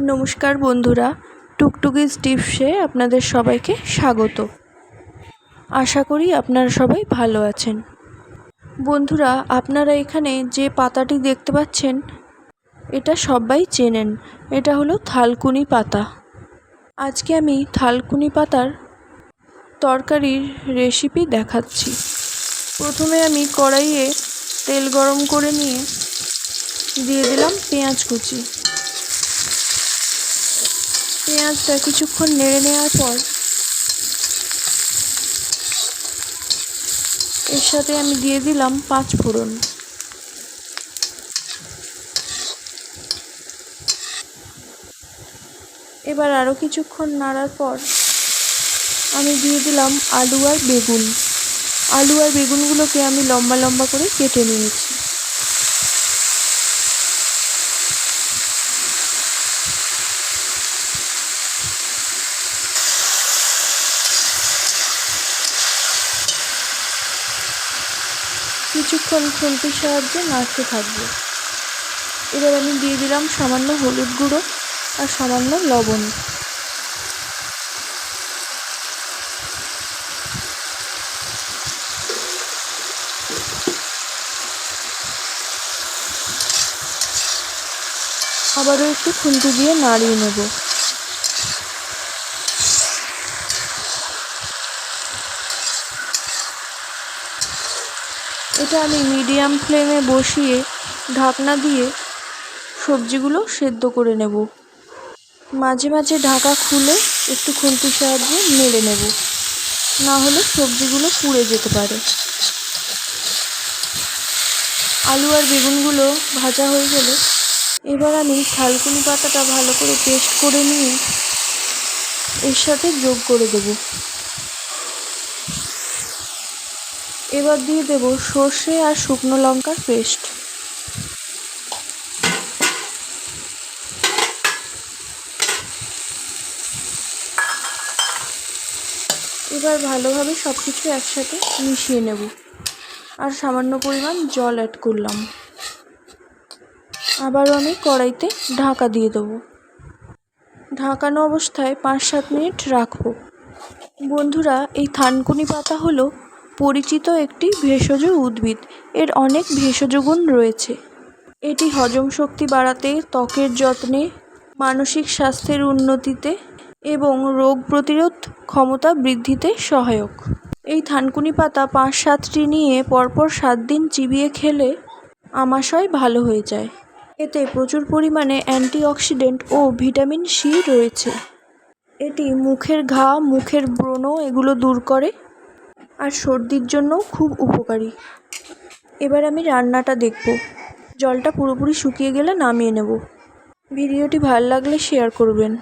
নমস্কার বন্ধুরা টুকটুকিজ টিপসে আপনাদের সবাইকে স্বাগত। আশা করি আপনারা সবাই ভালো আছেন। বন্ধুরা, আপনারা এখানে যে পাতাটি দেখতে পাচ্ছেন, এটা সবাই চেনেন। এটা হলো থালকুনি পাতা। আজকে আমি থালকুনি পাতার তরকারির রেসিপি দেখাচ্ছি। প্রথমে আমি কড়াইয়ে তেল গরম করে নিয়ে দিয়ে দিলাম পেঁয়াজ কুচি। পেঁয়াজটা কিছুক্ষণ নেড়ে নেওয়ার পর এর সাথে আমি দিয়ে দিলাম পাঁচ ফোড়ন। এবার আরও কিছুক্ষণ নাড়ার পর আমি দিয়ে দিলাম আলু আর বেগুন। আলু আর বেগুনগুলোকে আমি লম্বা লম্বা করে কেটে নিয়েছি। কিছুক্ষণ খুন্তির সাহায্যে নাড়তে থাকব। এবার আমি দিয়ে দিলাম সামান্য হলুদ গুঁড়ো আর সামান্য লবণ। আবারও একটু খুন্তি দিয়ে নাড়িয়ে নেব। এটা আমি মিডিয়াম ফ্লেমে বসিয়ে ঢাকনা দিয়ে সবজিগুলো সেদ্ধ করে নেব। মাঝে মাঝে ঢাকা খুলে একটু খুন্তির সাহায্যে নেড়ে নেব। না হলে সবজিগুলো পুড়ে যেতে পারে। আলু আর বেগুনগুলো ভাজা হয়ে গেলে এবার আমি থালকুনি পাতাটা ভালো করে পেস্ট করে নিয়ে এর সাথে যোগ করে দেব। এবার দিয়ে দেব সর্ষে আর শুকনো লঙ্কার পেস্ট। এবার ভালোভাবে সব কিছু একসাথে মিশিয়ে নেব। আর সামান্য পরিমাণ জল অ্যাড করলাম। আবারও আমি কড়াইতে ঢাকা দিয়ে দেবো। ঢাকানো অবস্থায় পাঁচ সাত মিনিট রাখব। বন্ধুরা, এই থানকুনি পাতা হলো পরিচিত একটি ভেষজ উদ্ভিদ। এর অনেক ভেষজ গুণ রয়েছে। এটি হজম শক্তি বাড়াতে, ত্বকের যত্নে, মানসিক স্বাস্থ্যের উন্নতিতে এবং রোগ প্রতিরোধ ক্ষমতা বৃদ্ধিতে সহায়ক। এই থানকুনি পাতা পাঁচ সাতটি নিয়ে পরপর সাত দিন চিবিয়ে খেলে আমাশয় ভালো হয়ে যায়। এতে প্রচুর পরিমাণে অ্যান্টিঅক্সিডেন্ট ও ভিটামিন সি রয়েছে। এটি মুখের ঘা, মুখের ব্রণ এগুলো দূর করে আর সর্দির জন্যও খুব উপকারী। এবার আমি রান্নাটা দেখব। জলটা পুরোপুরি শুকিয়ে গেলে নামিয়ে নেব। ভিডিওটি ভালো লাগলে শেয়ার করবেন।